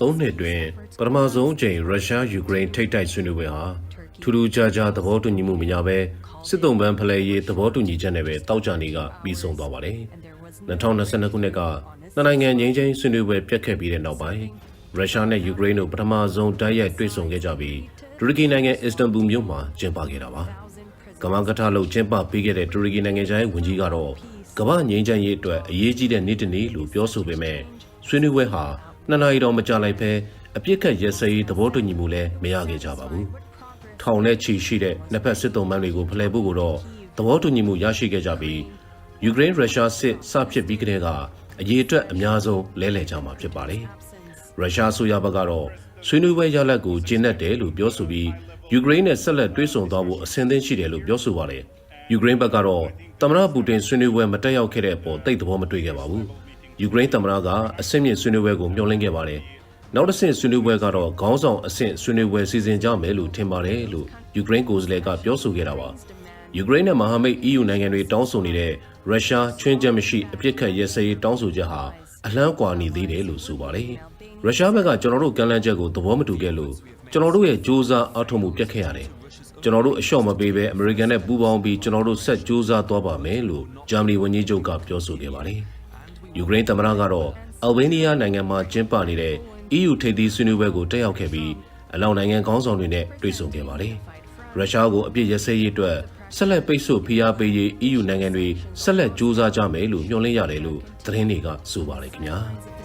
၃နှစ်တွင်ပထမဆုံးအကြိမ်ရုရှားယူကရိန်းထိပ်တိုက်ဆွေးနွေးပွဲဟာထူးထူးခြားခြားသဘောတူညီမှုမရဘဲစစ်တုံးပန်းဖလှယ်ရေးသဘောတူညီချက်နဲ့ပဲတောက်ကြနေကပြီးဆုံးသွားပါတယ်။2022ခုနှစ်ကနှစ်နိုင်ငံငြိမ်းချမ်းရေးဆွေးနွေးပွဲပြတ်ခဲ့ပြီးတဲ့နောက်ပိုင်းရုရှားနဲ့ယူကရိန်းတို့ပထမဆုံးတိုက်ရိုက်တွေ့ဆုံခဲ့ကြပြီးတူရကီနိုင်ငံအစ္စတန်ဘူလ်မြို့မှာကျင်းပခဲ့တာပါ။ကမ္ဘာကထလုပ်ကျင်းပပေးခဲ့တဲ့တူရကီနိုင်ငံခြားရေးဝန်ကြီးကတော့ကမ္ဘာငြိမ်းချမ်းရေးအတွက်အရေးကြီးတဲ့နေ့တစ်နေ့လို့ပြောဆိုပေမဲ့ဆွေးနွေးပွဲဟာ နှစ်နာရီတော့မကြာလိုက်ဘဲအပြစ်ခတ်ရဲစရေးသဘောတူညီမှုလည်းမရခဲ့ကြပါဘူး။ထောင်နဲ့ချီရှိတဲ့နှစ်ဖက်စစ်တုံးမန်းတွေကိုဖလှယ်ဖို့ကိုတော့သဘောတူညီမှုရရှိခဲ့ကြပြီးယူကရိန်းရုရှားစစ်စဖြစ်ပြီးကတည်းကအရေးအတွက်အများဆုံးလဲလှယ်ကြမှာဖြစ်ပါတယ်။ရုရှားဆိုရဘက်ကတော့ဆွေးနွေးပွဲရလဒ်ကိုကျင်းတ်တယ်လို့ပြောဆိုပြီးယူကရိန်းနဲ့ဆက်လက်တွဲဆုံသွားဖို့အဆင်သင့်ရှိတယ်လို့ပြောဆိုပါတယ်။ယူကရိန်းဘက်ကတော့သမ္မတပူတင်ဆွေးနွေးပွဲမတက်ရောက်ခဲ့တဲ့အပေါ်တိတ်သဘောမတွေ့ခဲ့ပါဘူး။ ယူကရိန်းသမ္မတကအဆင့်မြင့်ဆွေးနွေးပွဲကိုမျှော်လင့်ခဲ့ပါတယ်။နောက်တစ်ဆင့်ဆွေးနွေးပွဲကတော့ခေါင်းဆောင်အဆင့်ဆွေးနွေးပွဲစီစဉ်ကြမယ်လို့ထင်ပါတယ်လို့ယူကရိန်းကိုယ်စားလှယ်ကပြောဆိုခဲ့တာပါ။ယူကရိန်းနဲ့မဟာမိတ် EU နိုင်ငံတွေတောင်းဆိုနေတဲ့ရုရှားချွင်းချက်မရှိအပြစ်ခတ်ရဲစရေးတောင်းဆိုချက်ဟာအလန်းကွာနေသေးတယ်လို့ဆိုပါတယ်။ရုရှားဘက်ကကျွန်တော်တို့ကမ်းလှမ်းချက်ကိုသဘောမတူခဲ့လို့ကျွန်တော်တို့ရဲ့စ조사အားထုတ်မှုပြတ်ခဲ့ရတယ်။ကျွန်တော်တို့အလျှော့မပေးဘဲအမေရိကန်နဲ့ပူးပေါင်းပြီးကျွန်တော်တို့ဆက်စ조사သွားပါမယ်လို့ဂျာမနီဝန်ကြီးချုပ်ကပြောဆိုခဲ့ပါတယ်။ ယူကရိန်းသမ္မတကတော့အယ်ဘေးနီးယားနိုင်ငံမှာကျင်းပနေတဲ့ EU ထိပ်သီးဆွေးနွေးပွဲကိုတက်ရောက်ခဲ့ပြီးအလောက်နိုင်ငံခေါင်းဆောင်တွေနဲ့တွေ့ဆုံခဲ့ပါတယ်။ရုရှားကိုအပြစ်ရစဲရေးအတွက်ဆက်လက်ပိတ်ဆို့ဖိအားပေးရေး EU နိုင်ငံတွေဆက်လက်စ조사ကြမယ်လို့ညွှန်လင့်ရတယ်လို့သတင်းတွေကဆိုပါတယ်ခင်ဗျာ။